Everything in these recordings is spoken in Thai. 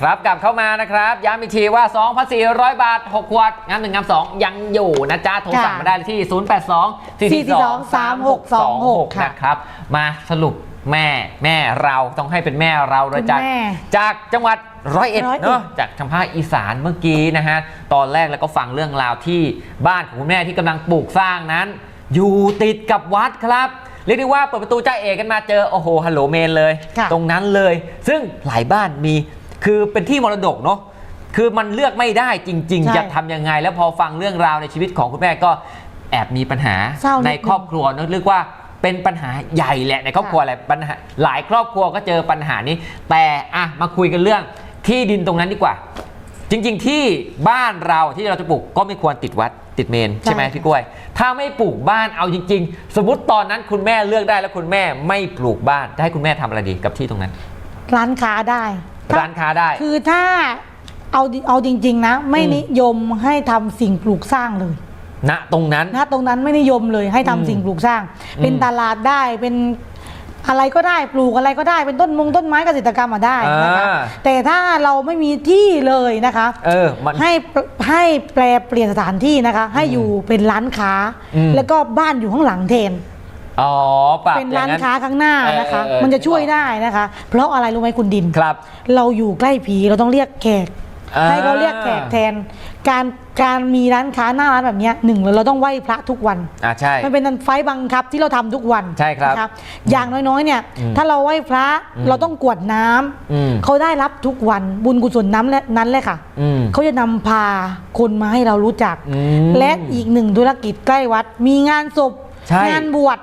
ครับ กลับเข้ามานะครับย้ำอีกทีว่า 2,400 บาท 6 ขวดงานหนึ่งงานสองยังอยู่นะจ๊ะโทรสั่งค่ะมาได้ที่ 082 442 3626 นะครับ มาสรุปแม่แม่เราต้องให้เป็นแม่เราเลยคุณจากแม่จากจังหวัดร้อยเอ็ดร้อยเอ็ดเนาะจากทางภาคอีสานเมื่อกี้นะฮะตอนแรกแล้วก็ฟังเรื่องราวที่บ้านของคุณแม่ที่กำลังปลูกสร้างนั้น อยู่ติดกับวัดครับเรียกได้ว่าเปิดประตูจ้าเอกกันมาเจอโอ้โหฮัลโหลเมนเลยค่ะตรงนั้นเลย ซึ่งหลายบ้านมี คือเป็นที่มรดกเนาะคือมันเลือกไม่ได้จริง ใช่ ๆ จะทำยังไง แล้วพอฟังเรื่องราวในชีวิตของคุณแม่ก็แอบมีปัญหาเศร้านิดนึงในครอบครัวเนอะเรียกว่าเป็นปัญหาใหญ่แหละในครอบครัวอะไรปัญหาหลายครอบครัวก็เจอปัญหานี้ แต่อะมาคุยกันเรื่องที่ดินตรงนั้นดีกว่า จริง ๆ ที่บ้านเราที่เราจะปลูกก็ไม่ควรติดวัดติดเมนใช่ไหมใช่ค่ะ พี่กล้วย ถ้าไม่ปลูกบ้านเอาจริง ๆ สมมติตอนนั้นคุณแม่เลือกได้แล้วคุณแม่ไม่ปลูกบ้านจะให้คุณแม่ทำอะไรดีกับที่ตรงนั้น ร้านค้าได้ถ้ ร้านค้าได้ คือถ้าเอาเอาจริง ๆ นะ ไม่อืมนิยมให้ทำสิ่งปลูกสร้างเลยณตรงนั้นนะตรงนั้นไม่นิยมเลยให้ทำอืมสิ่งปลูกสร้างอืมเป็นตลาดได้เป็นอะไรก็ได้ปลูกอะไรก็ได้เป็นต้นมงต้นไม้เกษตรกรรมมาได้นะคะอ่าแต่ถ้าเราไม่มีที่เลยนะคะเออมันให้ปให้แปลเปลี่ยนสถานที่นะคะ ให้อยู่เป็นร้านค้าอืมแล้วก็บ้านอยู่ข้างหลังแทน อ๋อปรับเป็นอย่ร้างนนั้นค้าข้างหน้านะคะ เออเออเออมันจะช่วยได้นะคะ เพราะอะไรรู้ไหมคุณดินครับเราอยู่ใกล้ผีเราต้องเรียกแขกอ่า ให้เขาเรียกแขกแทน การการมีร้านค้าหน้าร้านแบบเนี้ยหนึ่งเลยเราต้องไหว้พระทุกวัน อ่าใช่ มันเป็นไฟล์บังคับที่เราทำทุกวันใช่ครับนะอย่างน้อยๆ เนี่ย อืมถ้าเราไหว้พระอืมเราต้องกรวดน้ำอืมเขาได้รับทุกวันบุญกุศลน้ำและนั้นเลยค่ะอืมเขาจะนำพาคนมาให้เรารู้จัก อืมและอีกหนึ่งธุรกิจใกล้วัด มีงานศพใช่ งานบวช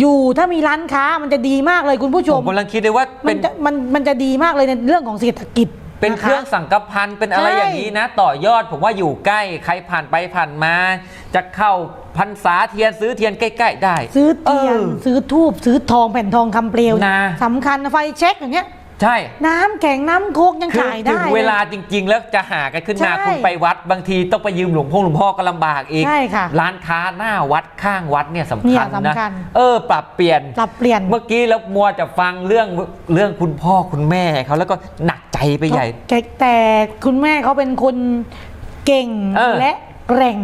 อยู่ถ้ามีร้านค้ามันจะดีมากเลยคุณผู้ชผมมกำลังคิดเลยว่ามัเป็นนจะมันมันจะดีมากเลยในเรื่องของเศรษฐกิจเป็นนะะเครื่องสังกพันเป็นอะไรใช่ อย่างนี้นะ ต่อยอดผมว่าอยู่ใกล้ใครผ่านไปผ่านมา จะเข้าพรรษาเทียนซื้อเทียนใกล้ ๆ ได้ซื้อเทียนออ ซื้อทูบซื้อทองแผ่นทองคำเปลวนะ สำคัญไฟเช็คอย่างเงี้ย ใช่ น้ำแข็งน้ำโคกยังคือขายถึได้งเวลาจริง ๆ แล้วจะหากันขึ้นมาใช่คุณไปวัด บางทีต้องไปยืมหลวงพ่อหลวงพ่อก็ลำบากอีก ใช่ค่ะร้านค้าหน้าวัดข้างวัดเนี่ยสำเนี่คัยญนะ สำคัญ เออ ปรับเปลี่ยน ปรับเปลี่ยน เมื่อกี้แล้วมัวจะฟังเรื่องเรื่องคุณพ่อคุณแม่เขาแล้วก็หนักใจไปใหญ่ แต่แต่คุณแม่เขาเป็นคนเก่งเออ และแกร่ง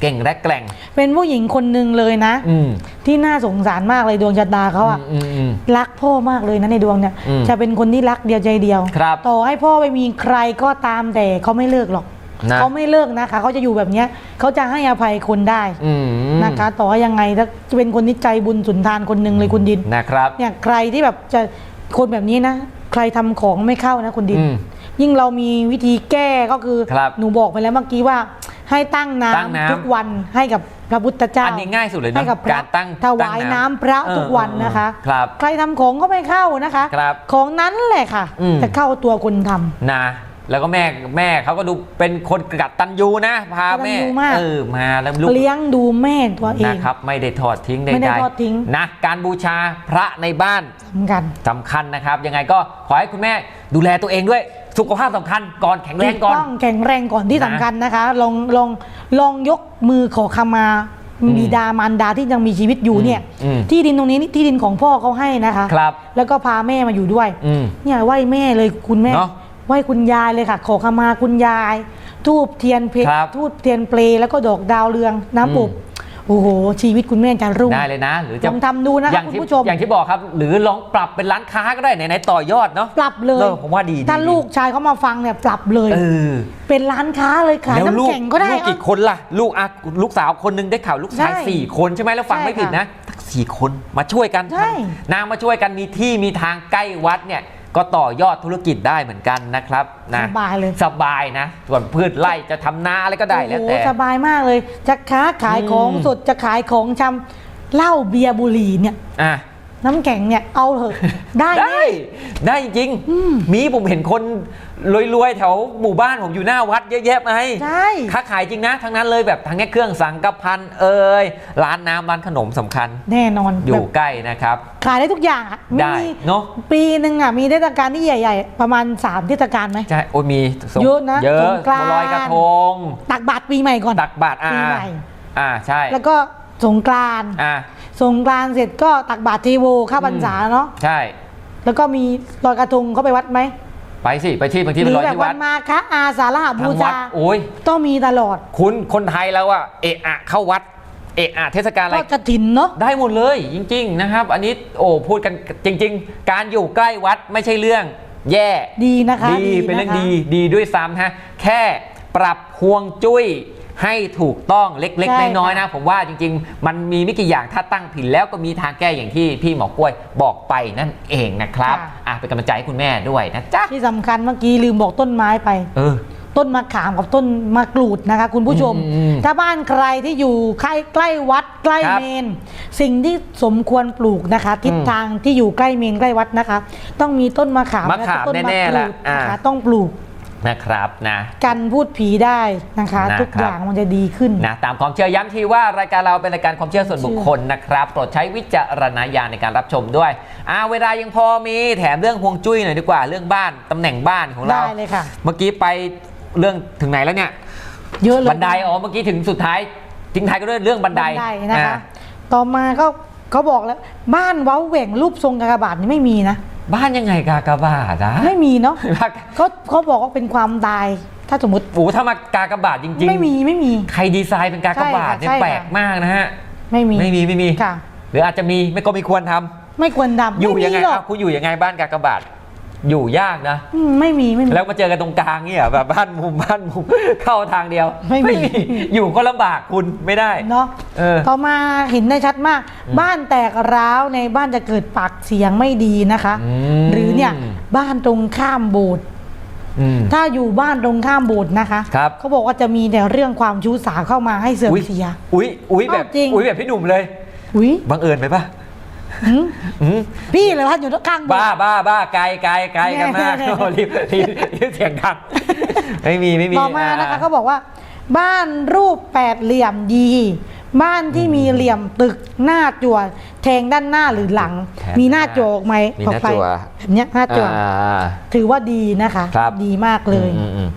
เก่งและแกร่ง เป็นผู้หญิงคนหนึ่งเลยนะ อืม ที่น่าสงสารมากเลยดวงชะตาเขาอะอืมอืม รักพ่อมากเลยนะในดวงเนี่ย อืมจะเป็นคนที่รักเดียวใจเดียว ครับต่อให้พ่อไปมีใครก็ตามแต่เขาไม่เลิกหรอกนะ เขาไม่เลิกนะคะเขาจะอยู่แบบเนี้ยเขาจะให้อภัยคนได้อืมนะคะ ต่อให้ยังไงถ้าจะเป็นคนที่ใจบุญสุนทานคนหนึ่งเลยคุณดิน นะครับ เนี่ยใครที่แบบจะคนแบบนี้นะ ใครทำของไม่เข้านะคุณดิน อืมยิ่งเรามีวิธีแก้ก็คือ ครับหนูบอกไปแล้วเมื่อกี้ว่า ให้ตั้งน้ำตั้งน้ำ ทุกวันให้กับพระพุทธเจ้า อันนี้ง่ายสุดเลยนะให้กับพระการตั้งถวายตั้งน้ำพระเออทุกวันนะคะ ครับ ใครทำของก็ไม่เข้านะคะ ครับของนั้นแหละค่ะ อืม จะเข้าตัวคนทำ นะแล้วก็แม่แม่เขาก็ดูเป็นคนกตัญญูนะพาแม่กตัญญูมาก เออมาแล้วลูก เลี้ยงดูแม่ตัวเอง นะครับ ไม่ได้ทอดทิ้งใดไม่ได้ทอดทิ้ง นะการบูชาพระในบ้านสำคัญ สำคัญนะครับ ยังไงก็ขอให้คุณแม่ดูแลตัวเองด้วย สุขภาพสำคัญก่อนแข็งแรงก่อนถูต้องแข็งแรงก่อนที่นะสำคัญนะคะ ลองลองลองยกมือขอขมาอืมบิดามารดาที่ยังมีชีวิตอยู่เนี่ยอืมที่ดินตรงนี้นี่ที่ดินของพ่อเขาให้นะคะครับ แล้วก็พาแม่มาอยู่ด้วยอืมเนี่ยไหว้แม่เลยคุณแม่เนอะไหว้คุณยายเลยค่ะ ขอขมาคุณยาย ทูบเทียนเพชรครับทูบเทียนเปลแล้วก็ดอกดาวเรืองน้ำปุบอืม โอ้โห ชีวิตคุณแม่จะรุ่งได้เลยนะ หรือลจะองทำดูนะอคะย่างคุณที่ผู้ชมอย่างที่บอกครับ หรือลองปรับเป็นร้านค้าก็ได้ไหนๆต่อยอดเนาะปรับเลยเออผมว่าดีดีถ้าดีลูกชายเขามาฟังเนี่ยปรับเลยเออเป็นร้านค้าเลยขายแล้วลูน้ำกแข็งก็ได้ลูกกี่คนล่ะ ลูกอะลูกสาวคนหนึงได้ข่าวลูกชายใช่สี่คนใช่ไหมแล้วฟังใช่ไม่ผิดค่ะนะทั้งสี่คนมาช่วยกันใช่ทำนางมาช่วยกันมีที่มีทางใกล้วัดเนี่ย ก็ต่อยอดธุรกิจได้เหมือนกันนะครับนะสบายเลยสบายนะส่วนพืชไร่จะทำนาอะไรก็ได้แล้วโอ้โหแต่สบายมากเลยจะค้าขายของอืมสดจะขายของชำเหล้าเบียร์บุหรี่เนี่ยอะ น้ำแข็งเนี่ยเอาเถอะได้ได้แน่ได้จริงอืมมีผมเห็นคนรวยๆ แถวหมู่บ้านผมอยู่หน้าวัดเยอะแยะไปใช่ค้าขายจริงนะ ทั้งนั้นเลยแบบทั้งแค่เครื่องสังกพันเอ่ยร้านน้ำร้านขนมสำคัญ แน่นอนอยู่แบบใกล้นะครับ ขายได้ทุกอย่างอะได้มีเนาะปีหนึ่งอะมีเทศกาลที่ใหญ่ ๆ ประมาณ3เทศกาลไหมใช่โอ้ยมีสงเยอะนะเยอะสงกรานต์ลอยกระทงตักบาตรปีใหม่ก่อนตักบาตรอ่าปีใหม่อ่าใช่ แล้วก็สงกรานต์อ่า สงกรานต์เสร็จก็ตักบาตรเทโวเข้าพรรษาเนาะใช่ แล้วก็มีลอยกระทงเข้าไปวัดไหมไไปสิ ไปที่บางทีหไปรืลออยแบบที่วัวัดนมาคะอาสาฬหบูทางวัดชาโอ้ยต้องมีตลอด คุณคนไทยแล้วอะเอะอะเข้าวัด เอะอะเทศกาลอะไรก็กระถินเนาะได้หมดเลยจริง ๆ นะครับ อันนี้โอ้พูดกันจริง ๆ การอยู่ใกล้วัดไม่ใช่เรื่อง แย่ดีนะคะ ดีเป็นเรื่องนะคะดีดีด้วยซ้ำนะฮะแค่ปรับฮวงจุ้ย ให้ถูกต้องเล็กใช่ๆน้อยๆค่ะนะ ผมว่าจริง ๆ มันมีไม่กี่อย่างถ้าตั้งผิดแล้วก็มีทางแก้อย่างที่พี่หมอกล้วยบอกไปนั่นเองนะครับอะเป็นกำลังใจให้คุณแม่ด้วยนะจ๊ะที่สำคัญเมื่อกี้ลืมบอกต้นไม้ไป เออ ต้นมะขามกับต้นมะกรูดนะคะ คุณผู้ชม อืมถ้าบ้านใครที่อยู่ใกล้ใกล้วัดใกล้ครับเมน สิ่งที่สมควรปลูกนะคะ ทิศอืมทางที่อยู่ใกล้เมนใกล้วัดนะคะ ต้องมีต้นมะขามมะขามและต้นมะแน่กๆรูล่ะดอ่า นะคะต้องปลูก นะครับนะกันพูดผีได้นะคะนะครับทุกอย่างมันจะดีขึ้นนะตามความเชื่อย้ำทีว่ารายการเราเป็นรายการความเชื่อส่วนบุคคลนะครับโปรดใช้วิจารณญาณในการรับชมด้วยอ่าเวลายังพอมีแถมเรื่องฮวงจุ้ยหน่อยดีกว่าเรื่องบ้านตำแหน่งบ้านของเราได้เลยค่ะเมื่อกี้ไปเรื่องถึงไหนแล้วเนี่ยเยอะเลยบันไดอ๋อเมื่อกี้ถึงสุดท้ายทิ้งท้ายก็ด้วยเรื่องบันไดบันไดนะคะอ่าต่อมาก็เขาบอกแล้วบ้านเว้าแหว่งรูปทรงกากบาทนี่ไม่มีนะ บ้านยังไงกากบาทนะไม่มีเนาะบ้านเขาเขาบอกว่าเป็นความตาย ถ้าสมมติโอ้ถ้ามากากบาทจริงๆ ไม่มีไม่มี ใครดีไซน์เป็นกากบาทเนี่ยใช่ค่ะแปลกมากนะฮะ ไม่มีไม่มีไม่มีค่ะหรืออาจจะมีไม่ก็ไม่ควรทำไม่ควรดำอยู่ม่มียังไงหรออะกคุณอยู่ยังไงบ้านกากบาท อยู่ยากนะ อืมไม่มีไม่มี แล้วมาเจอกันตรงกลางเนี่ยแบบบ้านมุมบ้านมุมเข้าทางเดียวไม่มี อยู่ก็ลำบากคุณไม่ได้ เนาะเออต่อมาเห็นได้ชัดมากอืมบ้านแตกร้าวในบ้านจะเกิดปากเสียงไม่ดีนะคะ อืม หรือเนี่ยบ้านตรงข้ามโบสถ์อืม ถ้าอยู่บ้านตรงข้ามโบสถ์นะคะครับ เขาบอกว่าจะมีแต่เรื่องความชู้สาวเข้ามาให้เสื่อมอุ๊ยเสีย อุ้ยอุ้ยแบบเอาจริง อุ้ยแบบพี่หนุ่มเลย อุ้ยบังเอิญไปปะหืมอืม พี่เลยว่าอยู่ข้างโบสบ้าถ์บ้าบ้าไกลไกลไกลกันมากแน่โอ้รีบรีบรีบเสียงดังไม่มีไม่มีต่อมานะคะอ่เขาบอกว่า บ้านรูปแปดเหลี่ยมดี บ้านที่มีเหลี่ยมตึกหน้าจั่วแทงด้านหน้าหรือหลังแทงมีหน้าจั่วออกไหมมีออกหน้าไปจั่วแบบเนี้ยหน้าจั่วอ่าถือว่าดีนะคะครับดีมากเลยอืมอืม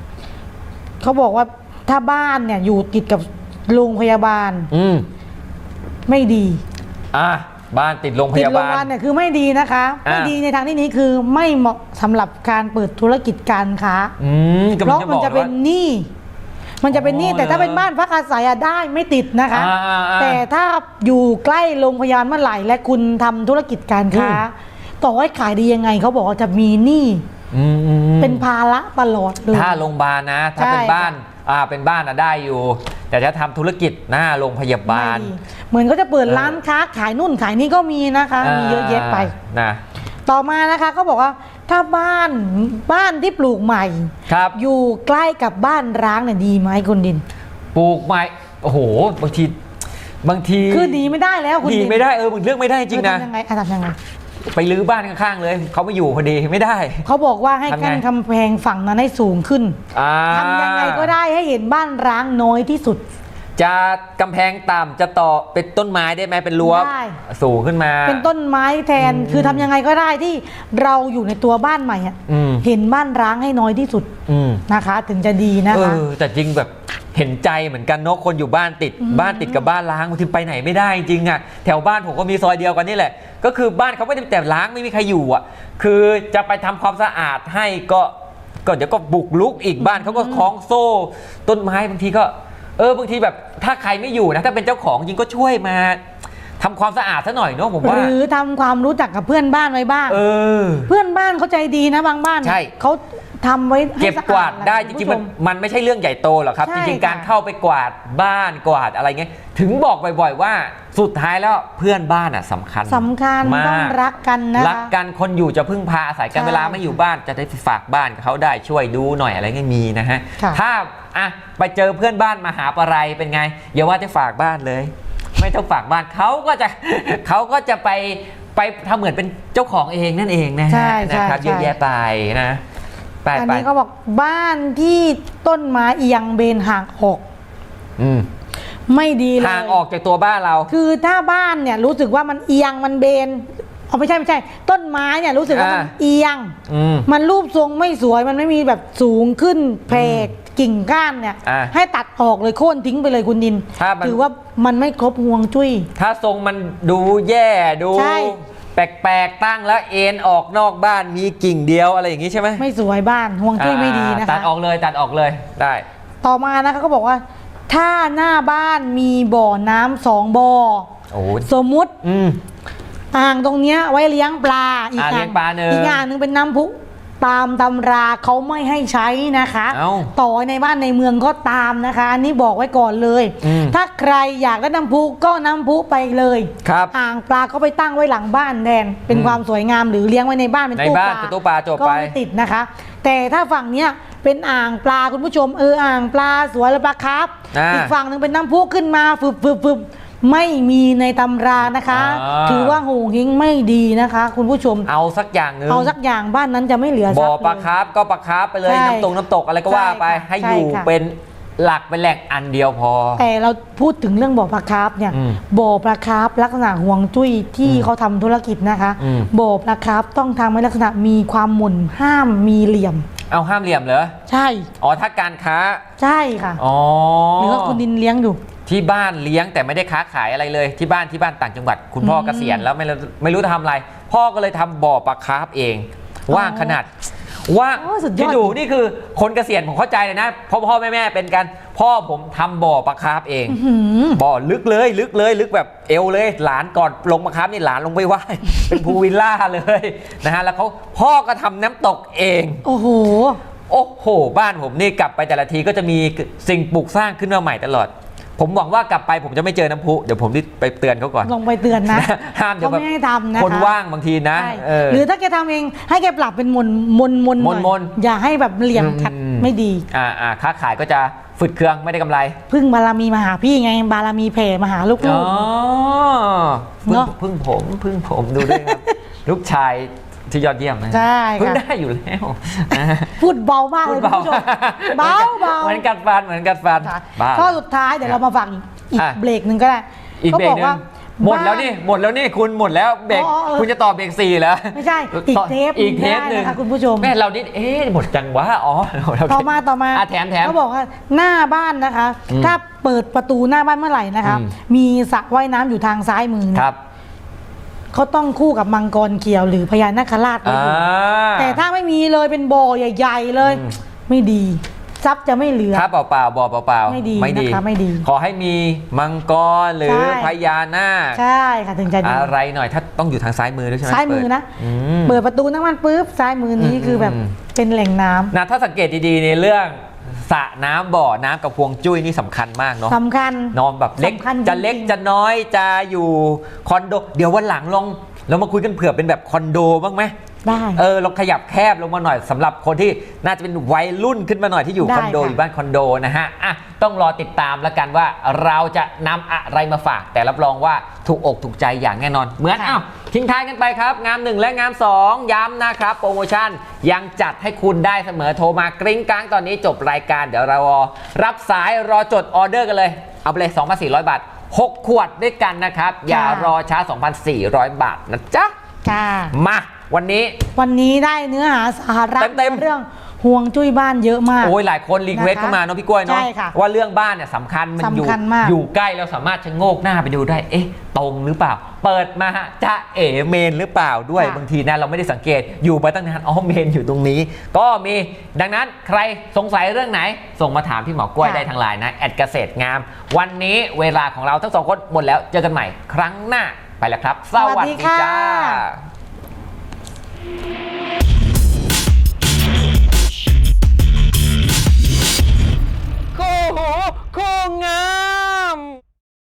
เขาบอกว่าถ้าบ้านเนี่ยอยู่ติดกับโรงพยาบาล อืมไม่ดี อะ บ้านติดโรงพติดยาโรงพบาลยาบาลเนี่ยคือไม่ดีนะคะอ่า ไม่ดีในทางที่นี้คือไม่เหมาะสำหรับการเปิดธุรกิจการค้าอืมกำเพลังราะจะมันบอกจะเป็นว่า หนี้มันจะเป็นหนี้อ๋อแต่ถ้าเหรอเป็นบ้านพักอาศัยอะได้ไม่ติดนะคะ อ่าอ่าอ่าแต่ถ้าอยู่ใกล้โรงพยาบาลเมื่อไหร่และคุณทำธุรกิจการค้าต่อให้ขายดียังไงเขาบอกว่าจะมีหนี้อืมอืมอืมเป็นภาระตลอดเลย ถ้าโรงพยาบาลนะ ถ้าใช่เป็นบ้าน อ่าเป็นบ้านอะได้อยู่ แต่ถ้าทำธุรกิจหน้าโรงพยาบาล ไม่ดีเหมือนก็จะเปิดเออร้านค้าขายนู่นขายนี่ก็มีนะคะ มีเยอะแยะไป นะ ต่อมานะคะเขาบอกว่าถ้าบ้านบ้านที่ปลูกใหม่ ครับ อยู่ใกล้กับบ้านร้างเนี่ยดีไหมคุณดิน ปลูกไม้โอ้โห บางที บางทีคือดีไม่ได้แล้วคุณดีดินไม่ได้เออมันเลือกไม่ได้จริงนะ เออทำยังไงอะทำยังไง ไปรื้อบ้านข้างๆเลยเขาไม่อยู่พอดีไม่ได้ เขาบอกว่าให้ทำไงกั้นกำแพงฝั่งนั้นให้สูงขึ้นอ่าทำยังไงก็ได้ให้เห็นบ้านร้างน้อยที่สุด จะกำแพงต่ำจะต่อเป็นต้นไม้ได้ไหมเป็นรั้วได้ สูงขึ้นมา เป็นต้นไม้แทนอืมคือทำยังไงก็ได้ที่เราอยู่ในตัวบ้านใหม่อะอืม เห็นบ้านร้างให้น้อยที่สุดอืมนะคะ ถึงจะดีนะเอคะอแต่จริงแบบเห็นใจเหมือนกันเนอะคนอยู่บ้านติดอืมบ้านติดกับบ้านล้างบางทีไปไหนไม่ได้จริงอะแถวบ้านผมก็มีซอยเดียวกันนี่แหละ ก็คือบ้านเขาไม่ได้แต่ล้างไม่มีใครอยู่อะคือจะไปทำความสะอาดให้ก็ก็เดี๋ยวก็บุกลุกอีกบ้านเขาก็คล้องโซ่ ต้นไม้บางทีก็ เออบางทีแบบถ้าใครไม่อยู่นะถ้าเป็นเจ้าของจริงก็ช่วยมาทำความสะอาดซะหน่อยเนอะผมหว่า รือทำความรู้จักกับเพื่อนบ้านไว้บ้าง เออ เพื่อนบ้านเขาใจดีนะบางบ้านใช่ เขาทำไว้ให้เก็บสะอกวาดได้จคุณริงผู้ๆมันชมันไม่ใช่เรื่องใหญ่โตหรอกครับ ใช่จริงๆ การค่ะ เข้าไปกวาดบ้านกวาดอะไรเงี้ยถึงบอกบ่อยๆว่า สุดท้ายแล้วเพื่อนบ้านอะสำคัญสำคัญมากต้องรักกันนะคะรักกันคนอยู่จะพึ่งพาอาศัยกันใช่เวลาไม่อยู่บ้านจะได้ฝากบ้านกับเขาได้ช่วยดูหน่อยอะไรเงี้ยมีนะฮะค่ะ ถ้าอะไปเจอเพื่อนบ้านมาหาปะไรเป็นไงอย่าว่าจะฝากบ้านเลย ไม่ต้องฝากบ้านเขาก็จะ เขาก็จะไปไปทำเหมือนเป็นเจ้าของเองนั่นเองนะใช่ฮะใช่นะครับใช่ เยอะแยะไปนะไปอันไปนี้เขาบอกบ้านที่ต้นไม้เอียงเบนห่างออก อืม ไม่ดีเลยห่างออกจากตัวบ้านเรา คือถ้าบ้านเนี่ยรู้สึกว่ามันเอียงมันเบนเอาไม่ใช่ไม่ใช่ ต้นไม้เนี่ยรู้สึกว่ามันอ่าเอียงอืมมันรูปทรงไม่สวยมันไม่มีแบบสูงขึ้นแผ่กิ่งก้านเนี่ยอ่าให้ตัดออกเลยโค่นทิ้งไปเลยคุณดินถ้ามันถือว่ามันไม่ครบห่วงจุ้ย ถ้าทรงมันดูแย่ดูใช่แปลกๆตั้งแล้วเอ็นออกนอกบ้านมีกิ่งเดียวอะไรอย่างงี้ใช่ไหมไม่สวยบ้านห่วงจุ้ยไม่ดีนะตัดคะออกเลยตัดออกเลยได้ ต่อมานะคะก็บอกว่า ถ้าหน้าบ้านมีบ่อน้ำสองบ่อโอ้ยสมมุติอืมอ่างตรงเนี้ยไว้เลี้ยงปลาอีกอ่าเลี้ยงปลาหนึ่งอีกอ่างหนึงเป็นน้ำพุตามตำราเขาไม่ให้ใช้นะคะ เอ้าต่อในบ้านในเมืองก็ตามนะคะ อันนี้บอกไว้ก่อนเลย อืม ถ้าใครอยากได้น้ำพุก็น้ำพุไปเลย ครับ อ่างปลาก็ไปตั้งไว้หลังบ้านแทนเป็นอืมความสวยงามหรือเลี้ยงไว้ในบ้านเป็นในตู้บ้าปนลาเป็นตู้ปลาจบก็ไป ไม่ติดนะคะ แต่ถ้าฝั่งเนี้ย เป็นอ่างปลาคุณผู้ชมเอออ่างปลาสวยแล้วปลาครับอ่าอีกฝั่งหนึ่งเป็นน้ำพุขึ้นมาฟึบฟึบฟึบไม่มีในตำรานะคะ อ่า ถือว่าโหงหิงไม่ดีนะคะ คุณผู้ชมเอาสักอย่างหนึ่งเอาสักอย่างบ้านนั้นจะไม่เหลือบ่อสักปลาเลย คาร์ฟก็ปลาคาร์ฟไปเลยใช่น้ำตกน้ำตกอะไรก็ว่าไปใช่ค่ะให้อยู่ใช่ค่ะ เป็น หลักเป็นแหล่งอันเดียวพอ แต่เราพูดถึงเรื่องบ่อปลาคาร์ฟเนี่ยอืมบ่อปลาคาร์ฟลักษณะห่วงจุ้ยที่อืมเขาทำธุรกิจนะคะอืม บ่อปลาคาร์ฟต้องทำให้ลักษณะมีความหมุนห้ามมีเหลี่ยม เอาห้ามเหลี่ยมเหรอ ใช่อ๋อถ้าการค้า ใช่ค่ะอ๋อหรือว่าคุณดินเลี้ยงอยู่ ที่บ้านเลี้ยงแต่ไม่ได้ค้าขายอะไรเลย ที่บ้านที่บ้านต่างจังหวัด คุณพ่ออืมเกษียณแล้วไม่รู้ไม่รู้จะทำอะไร พ่อก็เลยทำบ่อปลาคาร์ฟเอง ว่างขนาด ว่างโอ้สุดยอดที่ดูนี่คือคนเกษียณผมเข้าใจเลยนะพ่อพ่อแม่แม่เป็นกัน พ่อผมทำบ่อปลาคาร์ฟเองอื้อหือบ่อลึกเลยลึกเลยลึกแบบเอวเลย หลานก่อนลงมาครับนี่หลานลงไปไหว้เป็นพูลวิลล่าเลยนะฮะแล้วเขาพ่อก็ทำน้ำตกเอง โอ้โห โอ้โห บ้านผมนี่กลับไปแต่ละทีก็จะมีสิ่งปลูกสร้างขึ้นมาใหม่ตลอด ผมหวังว่ากลับไปผมจะไม่เจอน้ำพุ เดี๋ยวผมรีบไปเตือนเขาก่อน ลงไปเตือนนะ ห้ามเดี๋ยวเขาแบบไม่ให้ทำนะคะ คนว่างบางทีนะใช่เออ หรือถ้าแกทำเองให้แกปรับเป็นมนมนมนหน่อยมนๆ อย่าให้แบบเหลี่ยมขัดอืมไม่ดี อ่าอ่าค้าขายก็จะฝืดเครื่องไม่ได้กำไรพึ่งบารมีมาหาพี่ไง บารมีแผ่มาหาลูก อ๋อพึ่งเนอะ พึ่งผมพึ่งผมดูด้วยครับ ลูกชาย ที่ยอดเยี่ยมนะใช่พึ่งค่ะได้อยู่แล้ว พูดเบามากพูเลดยคุณเบาผู้ชมเบาเบาเหมือนกัดฟันเหมือนกัดฟันค่ะบ้า ข้อสุดท้ายเดี๋ยวเรามาฟังอีกอะ เบรกหนึ่งก็ได้อีกเบรกหนึงหมดแล้วบ้านี่หมดแล้วนี่คุณหมดแล้วเบรกอ๋อเออ คุณจะต่อเบรกสี่แล้วไม่ใช่อีกเทปอีกเทปหนึ่งได้นะคะคุณผู้ชม แม่เรานี่เอ๊ะหมดจังวะอ๋อเราต่อมาต่อมาอะแถมแถม เขาบอกว่าหน้าบ้านนะคะ อืมถ้าเปิดประตูหน้าบ้านเมื่อไหร่นะคะ อืมมีสระว่ายน้ำอยู่ทางซ้ายมือคเนี่ยรับ เขาต้องคู่กับมังกรเขียวหรือพญานาคราชไว้อ่าอยู่แต่ถ้าไม่มีเลยเป็นบ่อใหญ่ ๆ เลยอืมไม่ดีทรัพย์จะไม่เหลือ ถ้าเปล่าๆบ่อเปล่าๆไม่ดีนะคะไม่ดีขอให้มีมังกรหรือใช่ พญานาคใช่ค่ะถึงจะดี อะไรหน่อยถ้าต้องอยู่ทางซ้ายมือด้วยใช่ไหมซ้ายมือนะเปิดอืม เปิดประตูหน้าบ้านปุ๊บซ้ายมือนี้อืมคือแบบอืม เป็นแหล่งน้ำ นะถ้าสังเกตดีๆในเรื่อง สระน้ำบ่อน้ำกับพวงจุ้ยนี่สำคัญมากเนาะ สำคัญ นอนแบบเล็กสำคัญจะเล็กจริงๆจะน้อยจะอยู่คอนโด เดี๋ยววันหลังลองเรามาคุยกันเผื่อเป็นแบบคอนโดบ้างไหม ได้ เออเราขยับแคบลงมาหน่อยสำหรับคนที่น่าจะเป็นวัยรุ่นขึ้นมาหน่อยที่อยู่ได้คอนโดค่ะ อยู่บ้านคอนโดนะฮะอะต้องรอติดตามแล้วกันว่าเราจะนำอะไรมาฝาก แต่รับรองว่าถูกอกถูกใจอย่างแน่นอน เหมือนอ้าวทิ้งท้ายกันไปครับ งาม 1 และงาม 2 ย้ำนะครับ โปรโมชั่นยังจัดให้คุณได้เสมอโทรมากริ้งกลางตอนนี้จบรายการเดี๋ยวเรารอรับสายรอจดออเดอร์กันเลย เอาไปเลย 2,400 บาท 6 ขวดด้วยกันนะครับ อย่ารอช้า 2,400 บาทนะจ๊ะ ค่ะ มา วันนี้ วันนี้ได้เนื้อหาสาระเต็มๆ เรื่องห่วงจุ้ยบ้านเยอะมาก โอ้ยหลายคนรีเควสนะคะเข้ามาเนาะพี่กล้วยเนาะใช่ค่ะว่าเรื่องบ้านเนี่ยสำคัญมันอยู่สำคัญมาก อยู่ใกล้เราสามารถชะโงกหน้าไปดูได้ เอ๊ะ ตรงหรือเปล่า เปิดมาฮะจะเอ๋เมนหรือเปล่าด้วยค่ะ บางทีนะเราไม่ได้สังเกตอยู่ไปตั้งนานอ๋อเมนอยู่ตรงนี้ ก็มีดังนั้นใครสงสัยเรื่องไหน ส่งมาถามพี่หมอกล้วยค่ะได้ทางไลน์นะแอดเกษตรงาม วันนี้เวลาของเราทั้งสองคนหมดแล้วเจอกันใหม่ ครั้งหน้าไปแล้วครับ สวัสดีจ้ โคโหโคงา